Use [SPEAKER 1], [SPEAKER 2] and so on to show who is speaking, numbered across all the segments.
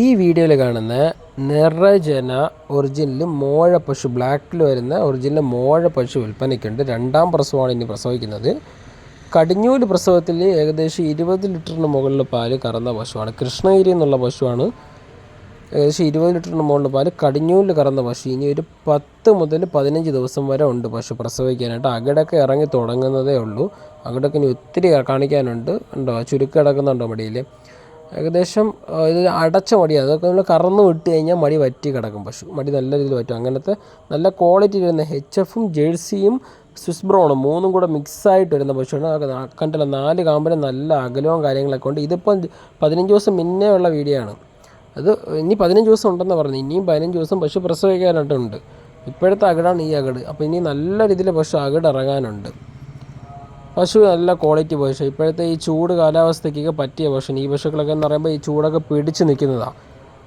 [SPEAKER 1] ഈ വീഡിയോയിൽ കാണുന്ന നിറജന ഒറിജിനൽ മോഴ പശു ബ്ലാക്കിൽ വരുന്ന ഒറിജിനൽ മോഴ പശു വിൽപ്പനയ്ക്കുണ്ട്. രണ്ടാം പ്രസവമാണ് ഇനി പ്രസവിക്കുന്നത്. കടിഞ്ഞൂൽ പ്രസവത്തിൽ ഏകദേശം ഇരുപത് ലിറ്ററിന് മുകളിൽ പാൽ കറന്ന പശുവാണ്. കൃഷ്ണഗിരി എന്നുള്ള പശുവാണ്. ഏകദേശം ഇരുപത് ലിറ്ററിന് മുകളിൽ പാൽ കടിഞ്ഞൂലിൽ കറന്ന പശു. ഇനി ഒരു പത്ത് മുതൽ പതിനഞ്ച് ദിവസം വരെ ഉണ്ട് പശു പ്രസവിക്കാനായിട്ട്. അകിടൊക്കെ ഇറങ്ങി തുടങ്ങുന്നതേ ഉള്ളൂ. അകിടൊക്കെ ഇനി ഒത്തിരി കാണിക്കാനുണ്ട്. ഉണ്ടോ? ചുരുക്കം കിടക്കുന്നുണ്ടോ മടിയിൽ? ഏകദേശം ഇത് അടച്ച മടിയാണ് അതൊക്കെ നമ്മൾ കറന്ന് വിട്ട് കഴിഞ്ഞാൽ മടി വറ്റി കിടക്കും പശു. മടി നല്ല രീതിയിൽ വറ്റും. അങ്ങനത്തെ നല്ല ക്വാളിറ്റി വരുന്ന എച്ച് എഫും ജേഴ്സിയും സ്വിസ് ബ്രോണും മൂന്നും കൂടെ മിക്സായിട്ട് വരുന്ന പശുവാണ്. നാ- കണ്ടില്ല നാല് കാമ്പിന് നല്ല അകലവും കാര്യങ്ങളൊക്കെ ഉണ്ട്. ഇതിപ്പം പതിനഞ്ച് ദിവസം മുന്നേ ഉള്ള വീഡിയോ ആണ്. അത് ഇനി പതിനഞ്ച് ദിവസം ഉണ്ടെന്ന് പറഞ്ഞു ഇനിയും പതിനഞ്ച് ദിവസം പശു പ്രസവിക്കാനായിട്ടുണ്ട്. ഇപ്പോഴത്തെ അകടാണ് ഈ അകട്. അപ്പോൾ ഇനി നല്ല രീതിയിൽ പശു അകട് ഇറങ്ങാനുണ്ട് പശു നല്ല ക്വാളിറ്റി പശു. ഇപ്പോഴത്തെ ഈ ചൂട് കാലാവസ്ഥയ്ക്കൊക്കെ പറ്റിയ പശു ഈ പശുക്കളൊക്കെ എന്ന് പറയുമ്പോൾ ഈ ചൂടൊക്കെ പിടിച്ച് നിൽക്കുന്നതാണ്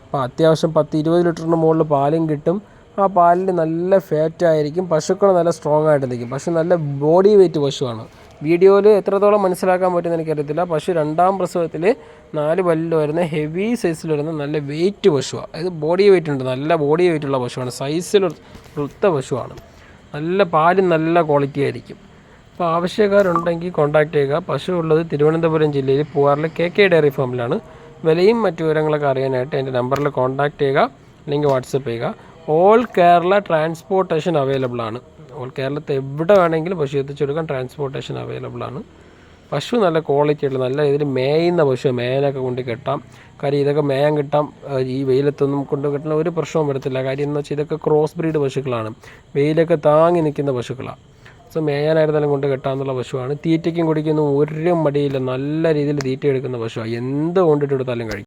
[SPEAKER 1] അപ്പോൾ അത്യാവശ്യം പത്ത് ഇരുപത് ലിറ്ററിന് മുകളിൽ പാലും കിട്ടും. ആ പാലിൽ നല്ല ഫാറ്റായിരിക്കും പശുക്കൾ നല്ല സ്ട്രോങ് ആയിട്ട് നിൽക്കും. പശു നല്ല ബോഡി വെയിറ്റ് പശുവാണ്. വീഡിയോയിൽ എത്രത്തോളം മനസ്സിലാക്കാൻ പറ്റുമെന്ന് എനിക്കറിയത്തില്ല. പശു രണ്ടാം പ്രസവത്തിൽ നാല് പല്ലിൽ വരുന്ന ഹെവി സൈസിൽ വരുന്ന നല്ല വെയിറ്റ് പശുവാണ് അതായത് ബോഡി വെയിറ്റ് ഉണ്ട്. നല്ല ബോഡി വെയിറ്റ് ഉള്ള പശുവാണ്. സൈസിൽ വൃത്ത പശുവാണ്. നല്ല പാലും നല്ല ക്വാളിറ്റി ആയിരിക്കും. അപ്പോൾ ആവശ്യക്കാരുണ്ടെങ്കിൽ കോൺടാക്ട് ചെയ്യുക. പശു ഉള്ളത് തിരുവനന്തപുരം ജില്ലയിൽ പൂവാറിലെ കെ കെ ഡയറി ഫാമിലാണ് വിലയും മറ്റു വിവരങ്ങളൊക്കെ അറിയാനായിട്ട് എന്റെ നമ്പറിൽ കോൺടാക്ട് ചെയ്യുക. അല്ലെങ്കിൽ വാട്സപ്പ് ചെയ്യുക. ഓൾ കേരള ട്രാൻസ്പോർട്ടേഷൻ അവൈലബിൾ ആണ്. ഓൾ കേരളത്തെ എവിടെ വേണമെങ്കിലും പശു എത്തിച്ചെടുക്കാൻ ട്രാൻസ്പോർട്ടേഷൻ അവൈലബിൾ ആണ്. പശു നല്ല ക്വാളിറ്റി ഉള്ള നല്ല ഇതിൽ മേയുന്ന പശു മേയാനൊക്കെ കൊണ്ട് കെട്ടാം. കാര്യം ഇതൊക്കെ മേയാൻ കിട്ടാം. ഈ വെയിലത്തൊന്നും കൊണ്ട് കിട്ടണ ഒരു പ്രശ്നവും വരത്തില്ല. കാര്യം എന്ന് വെച്ചാൽ ഇതൊക്കെ ക്രോസ് ബ്രീഡ് പശുക്കളാണ്. വെയിലൊക്കെ താങ്ങി നിൽക്കുന്ന പശുക്കളാണ് സോ മേയാനായിരുന്നാലും കൊണ്ട് കെട്ടാന്നുള്ള പശുവാണ്. തീറ്റയ്ക്കും കുടിക്കുന്ന ഒരു മടിയില്ല. നല്ല രീതിയിൽ തീറ്റ എടുക്കുന്ന പശുവാണ് എന്ത് കൊണ്ടിട്ട് എടുത്താലും കഴിക്കും.